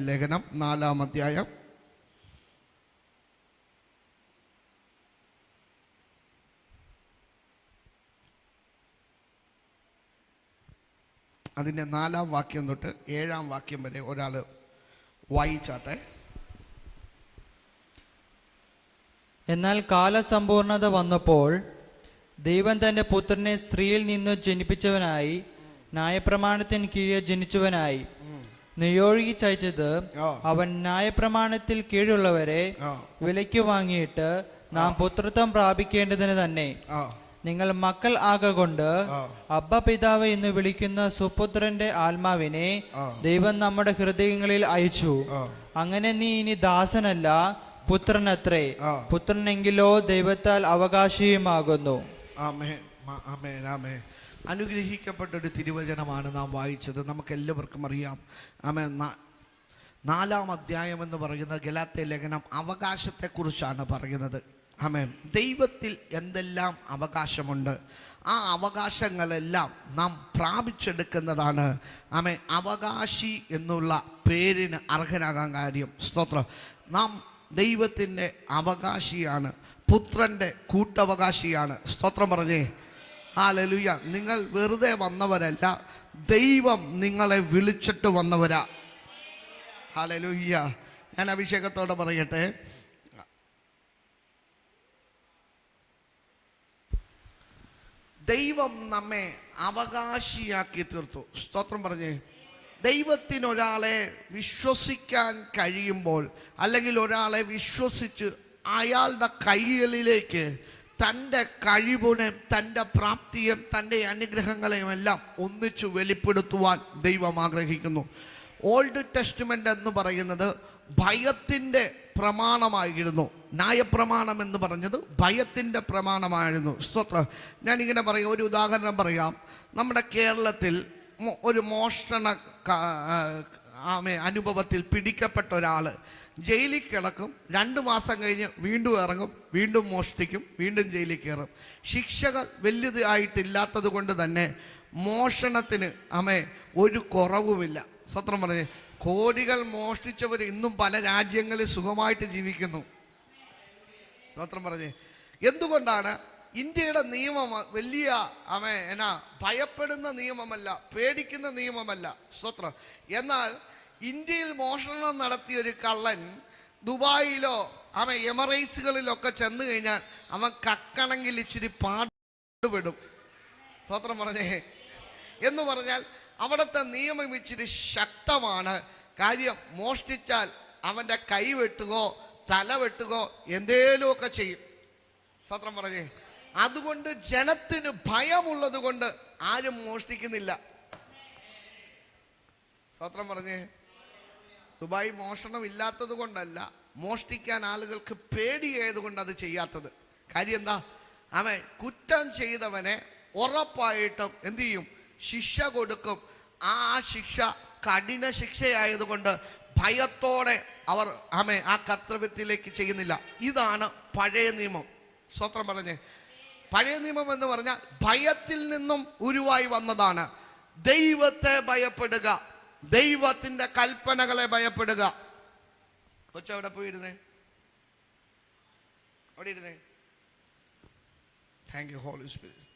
ലേഖനം നാലാം അധ്യായം. അതിന്റെ നാലാം വാക്യം തൊട്ട് ഏഴാം വാക്യം വരെ ഒരാൾ വായിച്ചാട്ടെ. എന്നാൽ കാലസമ്പൂർണത വന്നപ്പോൾ ദൈവം തന്റെ പുത്രനെ സ്ത്രീയിൽ നിന്ന് ജനിപ്പിച്ചവനായി ന്യായപ്രമാണത്തിന് കീഴെ ജനിച്ചവനായി. നെയ്യൊഴുകി അവൻ ന്യായ അവൻ ന്യായപ്രമാണത്തിൽ കീഴുള്ളവരെ. വിലയ്ക്ക് വാങ്ങിയിട്ട് നാം പുത്രത്വം പ്രാപിക്കേണ്ടതിന് തന്നെ. നിങ്ങൾ മക്കൾ ആകൊണ്ട്. അബ്ബ പിതാവ് എന്ന് വിളിക്കുന്ന സുപുത്രന്റെ ആത്മാവിനെ ദൈവം നമ്മുടെ ഹൃദയങ്ങളിൽ അയച്ചു. അങ്ങനെ നീ ഇനി ദാസനല്ല പുത്രനത്രേ. പുത്രനെങ്കിലോ ദൈവത്താൽ അവകാശിയുമാകുന്നു. ആമേ ആമേൻ. ആമേൻ. അനുഗ്രഹിക്കപ്പെട്ട ഒരു തിരുവചനമാണ് നാം വായിച്ചത്. നമുക്ക് എല്ലാവർക്കും അറിയാം ആമേ നാലാം അധ്യായം എന്ന് പറയുന്ന ഗലാത്തെ ലേഖനം അവകാശത്തെക്കുറിച്ചാണ് പറയുന്നത്. ആമേ ദൈവത്തിൽ എന്തെല്ലാം അവകാശമുണ്ട് ആ അവകാശങ്ങളെല്ലാം നാം പ്രാപിച്ചെടുക്കുന്നതാണ്. ആമേ അവകാശി എന്നുള്ള പേരിന് അർഹനാകാൻ കാര്യം. സ്തോത്രം. നാം ദൈവത്തിന്റെ അവകാശിയാണ് പുത്രന്റെ കൂട്ടവകാശിയാണ്. സ്തോത്രം പറഞ്ഞേ. ഹാലലുയ. നിങ്ങൾ വെറുതെ വന്നവരല്ല ദൈവം നിങ്ങളെ വിളിച്ചിട്ട് വന്നവരാ. ഹാലലുയ്യ ഞാൻ അഭിഷേകത്തോടെ പറയട്ടെ. ദൈവം നമ്മെ അവകാശിയാക്കി തീർത്തു. സ്തോത്രം പറഞ്ഞേ. ദൈവത്തിനൊരാളെ വിശ്വസിക്കാൻ കഴിയുമ്പോൾ അല്ലെങ്കിൽ ഒരാളെ വിശ്വസിച്ച് അയാളുടെ കൈകളിലേക്ക് തന്റെ കഴിവിനെ തന്റെ പ്രാപ്തിയും തന്റെ അനുഗ്രഹങ്ങളെയും എല്ലാം ഒന്നിച്ചു വെളിപ്പെടുത്തുവാൻ ദൈവം ആഗ്രഹിക്കുന്നു. ഓൾഡ് ടെസ്റ്റ്മെന്റ് എന്ന് പറയുന്നത് ഭയത്തിന്റെ പ്രമാണമായിരുന്നു. ന്യായപ്രമാണം എന്ന് പറഞ്ഞത് ഭയത്തിന്റെ പ്രമാണമായിരുന്നു. സ്തോത്ര. ഞാനിങ്ങനെ പറയാം ഒരു ഉദാഹരണം പറയാം. നമ്മുടെ കേരളത്തിൽ ഒരു മോഷണ ആമേ അനുഭവത്തിൽ പിടിക്കപ്പെട്ട ഒരാൾ ജയിലിൽ കിടക്കും. രണ്ട് മാസം കഴിഞ്ഞ് വീണ്ടും ഇറങ്ങും. വീണ്ടും മോഷ്ടിക്കും. വീണ്ടും ജയിലിൽ കയറും. ശിക്ഷകൾ വലുതായിട്ടില്ലാത്തത് കൊണ്ട് തന്നെ മോഷണത്തിന് അമ്മേ ഒരു കുറവുമില്ല. സ്വത്രം പറഞ്ഞു കോടികൾ മോഷ്ടിച്ചവർ ഇന്നും പല രാജ്യങ്ങളിൽ സുഖമായിട്ട് ജീവിക്കുന്നു. സ്വത്രം പറഞ്ഞേ എന്തുകൊണ്ടാണ് ഇന്ത്യയുടെ നിയമം വലിയ അവ എന്നാ ഭയപ്പെടുന്ന നിയമമല്ല പേടിക്കുന്ന നിയമമല്ല. സ്വത്രം. എന്നാൽ ഇന്ത്യയിൽ മോഷണം നടത്തിയ ഒരു കള്ളൻ ദുബായിലോ അവൻ എമറേറ്റ്സുകളിലൊക്കെ ചെന്ന് കഴിഞ്ഞാൽ അവൻ കക്കണമെങ്കിൽ ഇച്ചിരി പാടുപെടും. സ്വത്രം പറഞ്ഞേ. എന്ന് പറഞ്ഞാൽ അവിടുത്തെ നിയമം ഇച്ചിരി ശക്തമാണ്. കാര്യം മോഷ്ടിച്ചാൽ അവന്റെ കൈ വെട്ടുകോ തല വെട്ടുകോ എന്തേലുമൊക്കെ ചെയ്യും. സ്വത്രം പറഞ്ഞേ. അതുകൊണ്ട് ജനത്തിന് ഭയമുള്ളത് കൊണ്ട് ആരും മോഷ്ടിക്കുന്നില്ല. സ്വത്രം പറഞ്ഞേ. ദുബായ് മോഷണം ഇല്ലാത്തത് കൊണ്ടല്ല മോഷ്ടിക്കാൻ ആളുകൾക്ക് പേടിയായതുകൊണ്ട് അത് ചെയ്യാത്തത്. കാര്യം എന്താ? അവൻ കുറ്റം ചെയ്തവനെ ഉറപ്പായിട്ടും എന്തു ചെയ്യും? ശിക്ഷ കൊടുക്കും. ആ ശിക്ഷ കഠിന ശിക്ഷയായതുകൊണ്ട് ഭയത്തോടെ അവർ ആമെ ആ കർത്തവ്യത്തിലേക്ക് ചെയ്യുന്നില്ല. ഇതാണ് പഴയ നിയമം. സ്വത്രം പറഞ്ഞേ. പഴയ നിയമം എന്ന് പറഞ്ഞാൽ ഭയത്തിൽ നിന്നും ഉരുവായി വന്നതാണ്. ദൈവത്തെ ഭയപ്പെടുക. ദൈവത്തിന്റെ കൽപ്പനകളെ ഭയപ്പെടുക. കൊച്ചു അവിടെ പോയിരുന്നേ? അവിടെ ഇരുന്നേ? Thank you Holy Spirit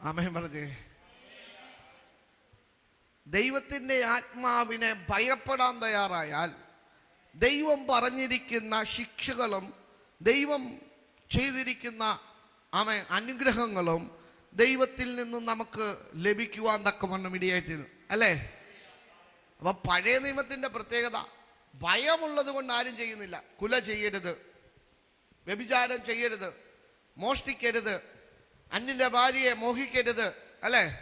amen പറഞ്ഞേ. ദൈവത്തിന്റെ ആത്മാവിനെ ഭയപ്പെടാൻ തയ്യാറായാൽ ദൈവം പറഞ്ഞിരിക്കുന്ന ശിക്ഷകളും ദൈവം ചെയ്തിരിക്കുന്ന അവ അനുഗ്രഹങ്ങളും ദൈവത്തിൽ നിന്നും നമുക്ക് ലഭിക്കുവാൻ തക്കവണ്ണം ഇടിയായിത്തീരുന്നു. അല്ലേ? അപ്പൊ പഴയ നിയമത്തിന്റെ പ്രത്യേകത ഭയമുള്ളത് കൊണ്ട് ആരും ചെയ്യുന്നില്ല. കുല ചെയ്യരുത്. വ്യഭിചാരം ചെയ്യരുത്. മോഷ്ടിക്കരുത്. അന്യന്റെ ഭാര്യയെ മോഹിക്കരുത്. അല്ലേ?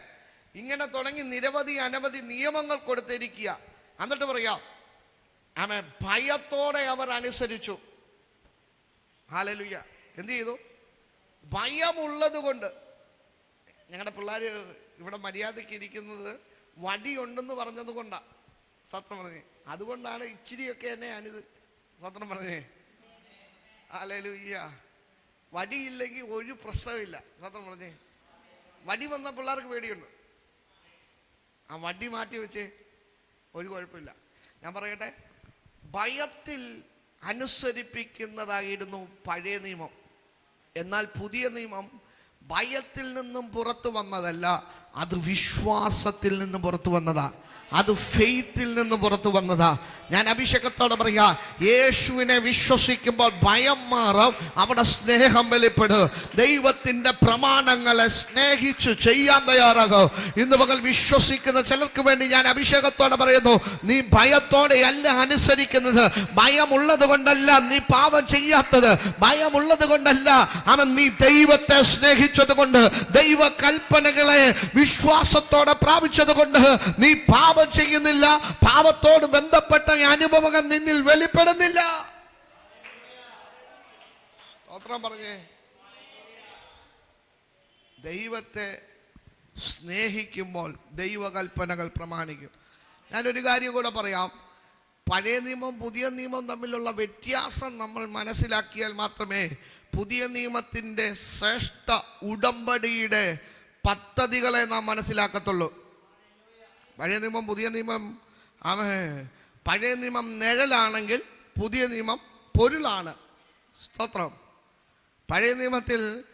ഇങ്ങനെ തുടങ്ങി നിരവധി അനവധി നിയമങ്ങൾ കൊടുത്തിരിക്കുക. എന്നിട്ട് പറയാം ആമെ ഭയത്തോടെ അവർ അനുസരിച്ചു. ഹാലലുയ്യ എന്ത് ചെയ്തു? ഭയമുള്ളത് കൊണ്ട് ഞങ്ങളുടെ പിള്ളേർ ഇവിടെ മര്യാദയ്ക്ക് ഇരിക്കുന്നത് വടിയുണ്ടെന്ന് പറഞ്ഞത് കൊണ്ടാണ് സത്യം പറഞ്ഞേ. അതുകൊണ്ടാണ് ഇച്ചിരിയൊക്കെ എന്നെ ഞാനിത് സത്യം പറഞ്ഞേ. ഹാലലുയ്യ വടിയില്ലെങ്കിൽ ഒരു പ്രശ്നമില്ല സത്യം പറഞ്ഞേ. വടി വന്ന പിള്ളേർക്ക് പേടിയുണ്ട്. ആ വടി മാറ്റി വെച്ച് ഒരു കുഴപ്പമില്ല. ഞാൻ പറയട്ടെ? ഭയത്തിൽ അനുസരിപ്പിക്കുന്നതായിരുന്നു പഴയ നിയമം. എന്നാൽ പുതിയ നിയമം ഭയത്തിൽ നിന്നും പുറത്തു വന്നതല്ല അത് വിശ്വാസത്തിൽ നിന്നും പുറത്തു വന്നതാ. അത് ഫെയ്ത്തിൽ നിന്ന് പുറത്തു വന്നതാ. ഞാൻ അഭിഷേകത്തോടെ പറയാ യേശുവിനെ വിശ്വസിക്കുമ്പോൾ ഭയം മാറും അവിടെ സ്നേഹം വെളിപ്പെടും. ദൈവത്തിന്റെ പ്രമാണങ്ങളെ സ്നേഹിച്ച് ചെയ്യാൻ തയ്യാറാകും. ഇന്ന് പകൽ വിശ്വസിക്കുന്ന ചിലർക്ക് വേണ്ടി ഞാൻ അഭിഷേകത്തോടെ പറയുന്നു നീ ഭയത്തോടെ അല്ല അനുസരിക്കുന്നത്. ഭയമുള്ളത് കൊണ്ടല്ല നീ പാപം ചെയ്യാത്തത്. ഭയമുള്ളത് കൊണ്ടല്ല അവൻ നീ ദൈവത്തെ സ്നേഹിച്ചത് കൊണ്ട് ദൈവ കൽപ്പനകളെ വിശ്വാസത്തോടെ പ്രാപിച്ചത് കൊണ്ട് നീ പാപം ചെയ്യുന്നില്ല. പാപത്തോട് ബന്ധപ്പെട്ട അനുഭവങ്ങൾ നിന്നിൽ വെളിപ്പെടുന്നില്ല. പറഞ്ഞേ. ദൈവത്തെ സ്നേഹിക്കുമ്പോൾ ദൈവകൽപ്പനകൾ പ്രമാണിക്കും. ഞാനൊരു കാര്യം കൂടെ പറയാം. പഴയ നിയമം പുതിയ നിയമം തമ്മിലുള്ള വ്യത്യാസം നമ്മൾ മനസ്സിലാക്കിയാൽ മാത്രമേ പുതിയ നിയമത്തിന്റെ ശ്രേഷ്ഠ ഉടമ്പടിയുടെ പദ്ധതികളെ നാം മനസ്സിലാക്കത്തുള്ളൂ. പഴയ നിയമം പുതിയ നിയമം ആമേ പഴയ നിയമം നിഴലാണെങ്കിൽ പുതിയ നിയമം പൊരുളാണ്. സ്തോത്രം. പഴയ നിയമത്തിൽ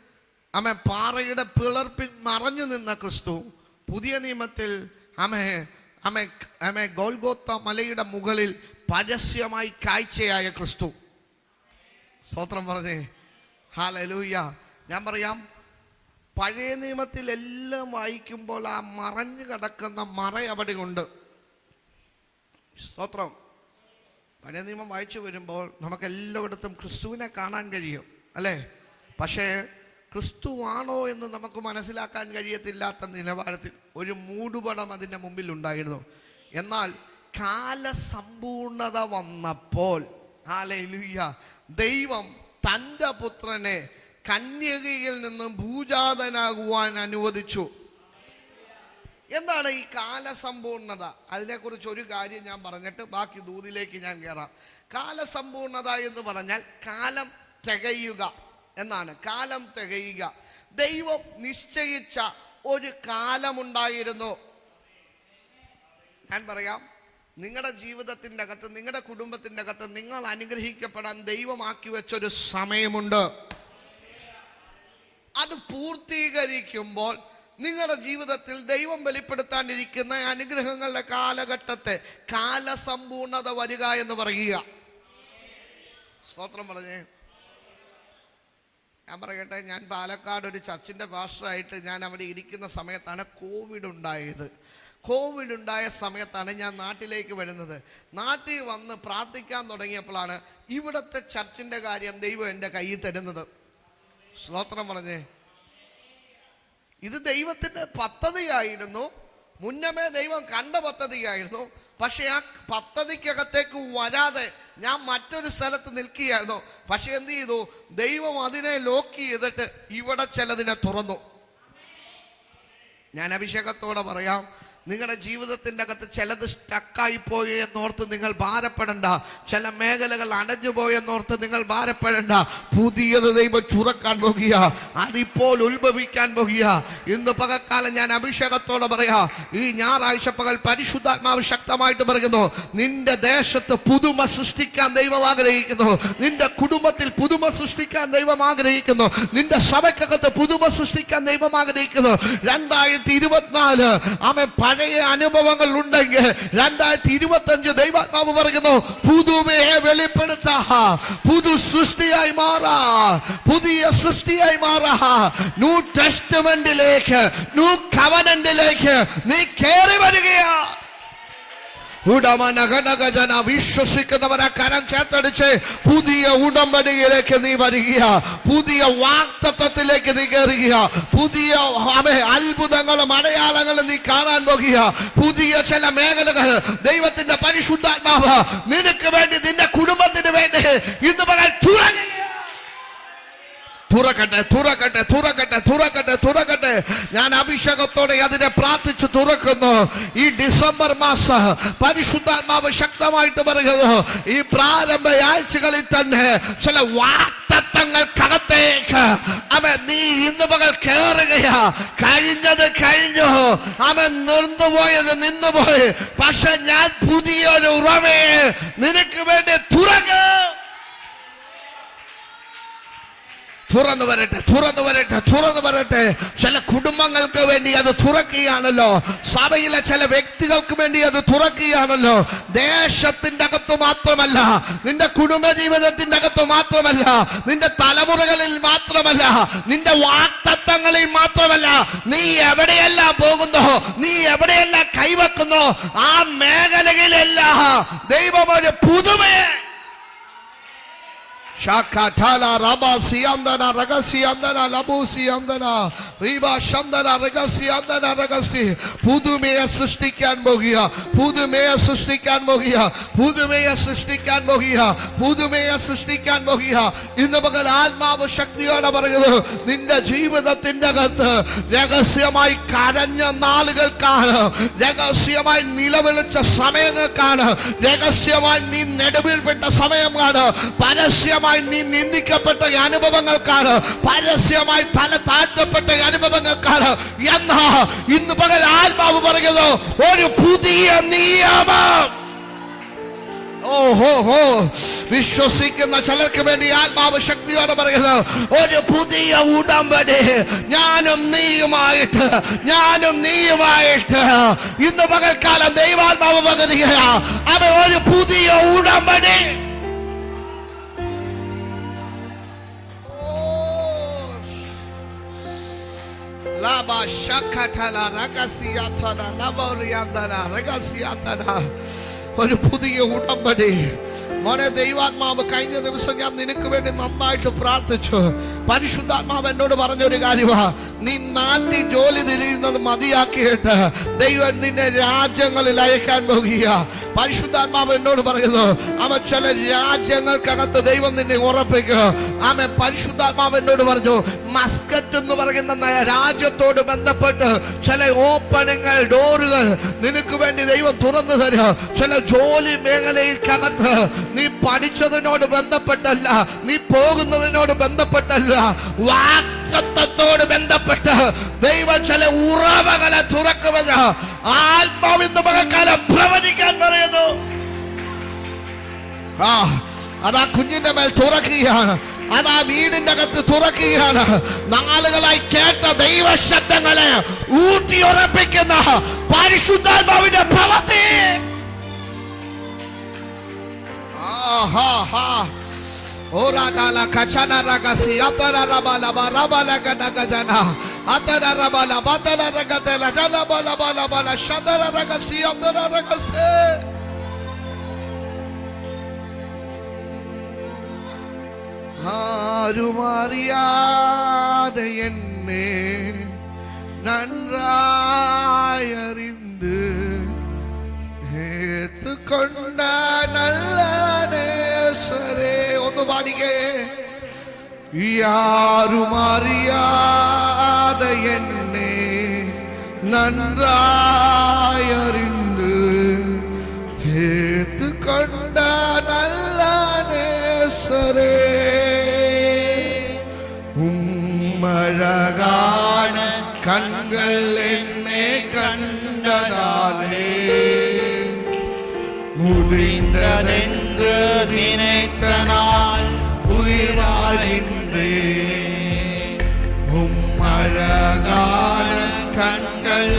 അമ്മ പാറയുടെ പിളർപ്പിൽ മറഞ്ഞു നിന്ന ക്രിസ്തു പുതിയ നിയമത്തിൽ ആമേ അമ്മ അമ്മ ഗോൽഗോത്ത മലയുടെ മുകളിൽ പരസ്യമായി കാഴ്ചയായ ക്രിസ്തു. സ്തോത്രം പറഞ്ഞേ. ഹാലലൂയ. ഞാൻ പറയാം പഴയ നിയമത്തിൽ എല്ലാം വായിക്കുമ്പോൾ ആ മറഞ്ഞു കിടക്കുന്ന മറ അവിടെ ഉണ്ട് സ്തോത്രം. പഴയ നിയമം വായിച്ചു വരുമ്പോൾ നമുക്ക് എല്ലായിടത്തും ക്രിസ്തുവിനെ കാണാൻ കഴിയും അല്ലേ? പക്ഷേ ക്രിസ്തുവാണോ എന്ന് നമുക്ക് മനസ്സിലാക്കാൻ കഴിയത്തില്ലാത്ത നിലവാരത്തിൽ ഒരു മൂടുപടം അതിന്റെ മുമ്പിൽ ഉണ്ടായിരുന്നു. എന്നാൽ കാലസമ്പൂർണത വന്നപ്പോൾ ഹാലയിലുയ്യ ദൈവം തന്റെ പുത്രനെ കന്യകയിൽ നിന്നും ഭൂജാതനാകുവാൻ അനുവദിച്ചു. എന്താണ് ഈ കാലസമ്പൂർണത? അതിനെക്കുറിച്ച് ഒരു കാര്യം ഞാൻ പറഞ്ഞിട്ട് ബാക്കി ദൂതിലേക്ക് ഞാൻ കയറാം കാലസമ്പൂർണത എന്ന് പറഞ്ഞാൽ കാലം തികയുക എന്നാണ്. കാലം തികയുക. ദൈവം നിശ്ചയിച്ച ഒരു കാലമുണ്ടായിരുന്നു. ഞാൻ പറയാം നിങ്ങളുടെ ജീവിതത്തിന്റെ അകത്ത് നിങ്ങളുടെ കുടുംബത്തിന്റെ അകത്ത് നിങ്ങൾ അനുഗ്രഹിക്കപ്പെടാൻ ദൈവമാക്കി വെച്ചൊരു സമയമുണ്ട്. അത് പൂർത്തീകരിക്കുമ്പോൾ നിങ്ങളുടെ ജീവിതത്തിൽ ദൈവം വെളിപ്പെടുത്താനിരിക്കുന്ന അനുഗ്രഹങ്ങളുടെ കാലഘട്ടത്തെ കാലസമ്പൂർണത വരിക എന്ന് പറയുക. സ്തോത്രം പറഞ്ഞേ. ഞാൻ പറയട്ടെ ഞാൻ പാലക്കാട് ഒരു ചർച്ചിന്റെ പാസ്റ്ററായിട്ട് ഞാൻ അവിടെ ഇരിക്കുന്ന സമയത്താണ് കോവിഡ് ഉണ്ടായത്. കോവിഡ് ഉണ്ടായ സമയത്താണ് ഞാൻ നാട്ടിലേക്ക് വരുന്നത്. നാട്ടിൽ വന്ന് പ്രാർത്ഥിക്കാൻ തുടങ്ങിയപ്പോഴാണ് ഇവിടുത്തെ ചർച്ചിന്റെ കാര്യം ദൈവം എന്റെ കയ്യിൽ തരുന്നത്. സ്തോത്രം പറഞ്ഞേ. ഇത് ദൈവത്തിന്റെ പദ്ധതിയായിരുന്നു. മുന്നമേ ദൈവം കണ്ട പദ്ധതിയായിരുന്നു. പക്ഷേ ആ പദ്ധതിക്കകത്തേക്ക് വരാതെ ഞാൻ മറ്റൊരു സ്ഥലത്ത് നിൽക്കുകയായിരുന്നു. പക്ഷെ എന്ത് ചെയ്തു? ദൈവം അതിനെ ലോക്ക് ചെയ്തിട്ട് ഇവിടെ ചിലതിനെ തുറന്നു. ഞാൻ അഭിഷേകത്തോടെ പറയാം. നിങ്ങളുടെ ജീവിതത്തിന്റെ അകത്ത് ചിലത് സ്റ്റക്കായി പോയി എന്നോർത്ത് നിങ്ങൾ ഭാരപ്പെടണ്ട. ചില മേഖലകൾ അടഞ്ഞു പോയെന്നോർത്ത് നിങ്ങൾ ഭാരപ്പെടണ്ട. പുതിയത് ദൈവം ചുറക്കാൻ പോകുക. അതിപ്പോൾ ഉത്ഭവിക്കാൻ പോകുക. ഇന്ന് പകക്കാലം ഞാൻ അഭിഷേകത്തോടെ പറയാ. ഈ ഞായറാഴ്ച പകൽ പരിശുദ്ധാത്മാവ് ശക്തമായിട്ട് പറയുന്നു നിന്റെ ദേശത്ത് പുതുമ സൃഷ്ടിക്കാൻ ദൈവം ആഗ്രഹിക്കുന്നു. നിന്റെ കുടുംബത്തിൽ പുതുമ സൃഷ്ടിക്കാൻ ദൈവം ആഗ്രഹിക്കുന്നു. നിന്റെ സഭയ്ക്കകത്ത് പുതുമ സൃഷ്ടിക്കാൻ ദൈവം ആഗ്രഹിക്കുന്നു. രണ്ടായിരത്തി ഇരുപത്തിനാല് അവൻ അനുഭവങ്ങൾ ഉണ്ടെങ്കിൽ രണ്ടായിരത്തി ഇരുപത്തി അഞ്ച് ദൈവാത്മാവ് പറയുന്നു പുതുമയെ വെളിപ്പെടുത്താ പുതു സൃഷ്ടിയായി മാറാ പുതിയ സൃഷ്ടിയായി മാറാ. ന്യൂ ടെസ്റ്റ്മെന്റിലേക്ക് ന്യൂ കവനന്റിലേക്ക് നീ കയറി വരികയാ. ഉടമനഗണഗജന വിശ്വസിക്കുന്നവരെ കരം ചേർത്തടിച്ച് പുതിയ ഉടമ്പടിയിലേക്ക് നീ വരിക പുതിയ വാക്തത്വത്തിലേക്ക് നീ കയറുക പുതിയ അത്ഭുതങ്ങളും അടയാളങ്ങളും നീ കാണാൻ പോകുക പുതിയ ചില മേഖലകൾ ദൈവത്തിന്റെ പരിശുദ്ധാത്മാവ് നിനക്ക് വേണ്ടി നിന്റെ കുടുംബത്തിന് വേണ്ടി ഇന്ന് പറയാൻ തുറക്കുക തുറക്കട്ടെ തുറക്കട്ടെ തുറക്കട്ടെ തുറക്കട്ടെ തുറക്കട്ടെ. ഞാൻ അഭിഷേകത്തോടെ അതിനെ പ്രാർത്ഥിച്ചു തുറക്കുന്നു. ഈ ഡിസംബർ മാസം പരിശുദ്ധാത്മാവ് ശക്തമായിട്ട് പറയുന്നു ഈ പ്രാരംഭ ആഴ്ചകളിൽ തന്നെ ചില വാക്തത്വങ്ങൾക്കകത്തേക്ക് അവൻ നീ ഇന്ന് പകൽ കയറുകയാ കഴിഞ്ഞത് കഴിഞ്ഞു. അവൻ നിന്നുപോയത് നിന്നുപോയി. പക്ഷെ ഞാൻ പുതിയൊരു ഉറവയെ നിനക്ക് വേണ്ടി തുറക്കും തുറന്നു വരട്ടെ തുറന്നു വരട്ടെ തുറന്നു വരട്ടെ. ചില കുടുംബങ്ങൾക്ക് വേണ്ടി അത് തുറക്കുകയാണല്ലോ. സഭയിലെ ചില വ്യക്തികൾക്ക് വേണ്ടി അത് തുറക്കുകയാണല്ലോ. ദേശത്തിന്റെ അകത്ത് മാത്രമല്ല നിന്റെ കുടുംബ ജീവിതത്തിന്റെ അകത്ത് മാത്രമല്ല നിന്റെ തലമുറകളിൽ മാത്രമല്ല നിന്റെ വാക്തത്വങ്ങളിൽ മാത്രമല്ല നീ എവിടെയെല്ലാം പോകുന്നോ നീ എവിടെയെല്ലാം കൈവെക്കുന്നോ ആ മേഖലകളിലെല്ലാം ദൈവം ഒരു പുതുമയെ शाखा ठाला राबा सियांदना रगसियांदना लबू सियांदना പുതുമയെ സൃഷ്ടിക്കാൻ പോകുക പുതുമയെ സൃഷ്ടിക്കാൻ പോകുക പുതുമയെ സൃഷ്ടിക്കാൻ പോകുക പുതുമയെ സൃഷ്ടിക്കാൻ പോകുക ഇന്ന് പകൽ ആത്മാവ് ശക്തിയോടെ പറയുന്നത് നിന്റെ ജീവിതത്തിന്റെ അകത്ത് രഹസ്യമായി കരഞ്ഞ നാളുകൾക്കാണ് രഹസ്യമായി നിലവിളിച്ച സമയങ്ങൾക്കാണ് രഹസ്യമായി നീ നെടുവിൽപ്പെട്ട സമയമാണ് പരസ്യമായി നീ നിന്ദിക്കപ്പെട്ട അനുഭവങ്ങൾക്കാണ് പരസ്യമായി തല താഴ്ത്തപ്പെട്ട അനുഭവങ്ങൾക്കാണ്. എന്നാ ഇന്ന് പകൽ ആത്മാവ് പറയുന്നു ഒരു പുതിയ നിയമം. ഓഹോ ഹോ. വിശ്വസിക്കുന്ന ചിലർക്ക് വേണ്ടി ആത്മാവ് ശക്തിയോടെ പറയുന്നത് ഒരു പുതിയ ഉടമ്പടി. ഞാനും നീയുമായിട്ട് ഞാനും നീയുമായിട്ട്. ഇന്ന് പകൽക്കാലം ദൈവാത്മാവ് പകരുക അവ ഒരു പുതിയ ഉടമ്പടി. Laba shakatala ragasiatana Lavariandana ragasiatana. ഒരു പുതിയ ഉടമ്പടി. മോനെ ദൈവാത്മാവ് കഴിഞ്ഞ ദിവസം ഞാൻ നിനക്ക് വേണ്ടി നന്നായിട്ട് പ്രാർത്ഥിച്ചു. പരിശുദ്ധാത്മാവ് എന്നോട് പറഞ്ഞൊരു കാര്യമാ. നീ നാട്ടിൽ ജോലി തിരിയുന്നത് മതിയാക്കിയിട്ട് ദൈവം നിന്നെ രാജ്യങ്ങളിൽ അയക്കാൻ പോകുക പരിശുദ്ധാത്മാവ് എന്നോട് പറയുന്നു അവൻ ചില രാജ്യങ്ങൾക്കകത്ത് ദൈവം നിന്നെ ഉറപ്പിക്കുക. ആമെ പരിശുദ്ധാത്മാവ് എന്നോട് പറഞ്ഞു മസ്കറ്റ് എന്ന് പറയുന്ന രാജ്യത്തോട് ബന്ധപ്പെട്ട് ചില ഓപ്പണിങ്ങൾ ഡോറുകൾ നിനക്ക് വേണ്ടി ദൈവം തുറന്നു തരിക. ചില ജോലി മേഖലയിൽക്കകത്ത് നീ പഠിച്ചതിനോട് ബന്ധപ്പെട്ടല്ല നീ പോകുന്നതിനോട് ബന്ധപ്പെട്ടല്ല. വാക്തത്വത്തോട് ബന്ധപ്പെട്ട് ദൈവം ചില ഉറവകളെ തുറക്കുമെന്ന് ആത്മാവിന്ന് മകക്കാലം പ്രവചിക്കാൻ പറയുന്നു. ആ അതാ കുഞ്ഞിന്റെ മേൽ തുറക്കുകയാണ്. അതാ വീടിന്റെ അകത്ത് തുറക്കുകയാണ്. നാളുകളായി കേട്ട ദൈവശബ്ദങ്ങളെ ഊട്ടിയുറപ്പിക്കുന്ന പരിശുദ്ധാത്മാവിന്റെ പ്രവൃത്തി ആഹാ ஓராடால கச்சன ரகசி அத்தன ரபல ரபல கனகஜன அத்தன ரபல பத்தன ரகதல ஜன பல பல பல சதன ரகசி அத்தன ரகசி ஆருமாறியாத என்னே நன்றாயறிந்து ஏத்துக்கொண்ட நல்ல ഒന്ന് പാടിക്കേ யாருமறியாத என்னை நன்றாயறிந்து சேர்த்து கொண்ட நல்ல நேசரே உம்மழகான கண்கள் என்னை கண்டதாலே முடிந்ததென்று நினைத்த நாள் கண்கள்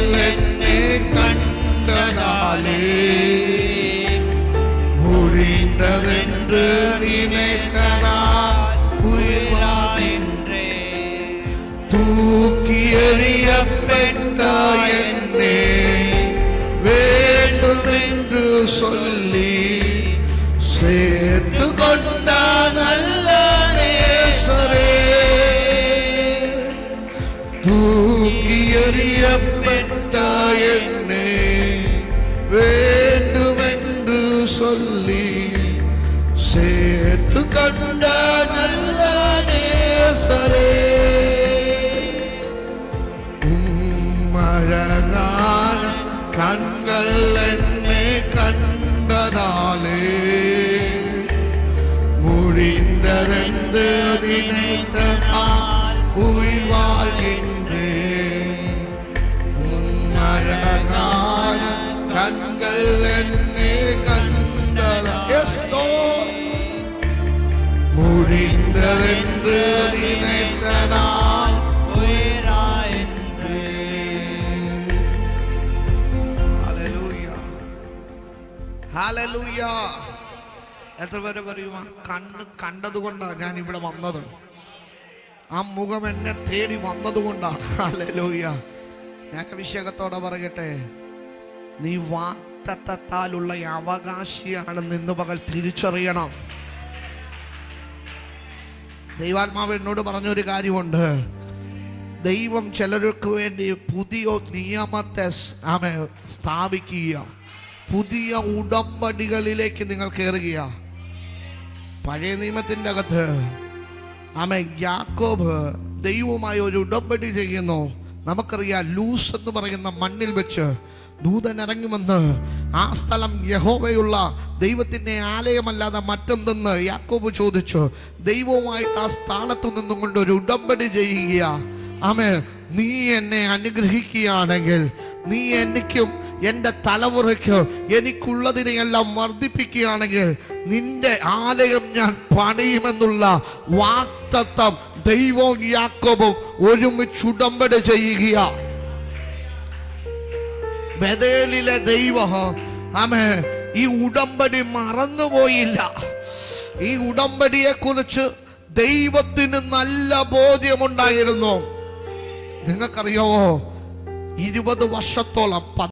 உயர்ந்து தினைத்த புகழ் வாழ்கின்றே. அழகான கண்கள் என்னே கண்டலோ முடிந்ததென்று தினைத்த நான் Hallelujah. എത്ര പറയും ആ കണ്ണ് കണ്ടതുകൊണ്ടാണ് ഞാൻ ഇവിടെ വന്നത്. ആ മുഖം എന്നെ തേടി വന്നതുകൊണ്ടാണ് ഹല്ലേലൂയ. ഞാൻ അഭിഷേകത്തോടെ പറയട്ടെ. നീ വാക്തത്വത്താലുള്ള അവകാശിയാണ് ഇന്ന് പകൽ തിരിച്ചറിയണം. ദൈവാത്മാവ് എന്നോട് പറഞ്ഞൊരു കാര്യമുണ്ട്. ദൈവം ചിലർക്ക് വേണ്ടി പുതിയ നിയമത്തെ ആമേ സ്ഥാപിക്കുക പുതിയ ഉടമ്പടികളിലേക്ക് നിങ്ങൾ കയറുക പഴയ നിയമത്തിന്റെ അകത്ത് ആമ യാക്കോബ് ദൈവവുമായി ഒരു ഉടമ്പടി ചെയ്യുന്നു. നമുക്കറിയാം ലൂസ് എന്ന് പറയുന്ന മണ്ണിൽ വെച്ച് ദൂതൻ ഇറങ്ങുമെന്ന് ആ സ്ഥലം യഹോവയുള്ള ദൈവത്തിന്റെ ആലയമല്ലാതെ മറ്റെന്തെന്ന് യാക്കോബ് ചോദിച്ചു. ദൈവവുമായിട്ട് ആ സ്ഥാനത്ത് നിന്നും കൊണ്ട് ഒരു ഉടമ്പടി ചെയ്യുക ആമേ നീ എന്നെ അനുഗ്രഹിക്കുകയാണെങ്കിൽ നീ എനിക്കും എന്റെ തലമുറയ്ക്ക് എനിക്കുള്ളതിനെയെല്ലാം വർദ്ധിപ്പിക്കുകയാണെങ്കിൽ നിന്റെ ആലയം ഞാൻ പണിയുമെന്നുള്ള വാക്തത്വം ദൈവവും യാക്കോബും ഒരുമിച്ച് ഉടമ്പടി ചെയ്യുക ബദേലിലെ ദൈവം ആമേ ഈ ഉടമ്പടി മറന്നുപോയില്ല. ഈ ഉടമ്പടിയെ കുറിച്ച് ദൈവത്തിന് നല്ല ബോധ്യമുണ്ടായിരുന്നു. നിങ്ങൾക്കറിയോ ഇരുപത് വർഷത്തോളം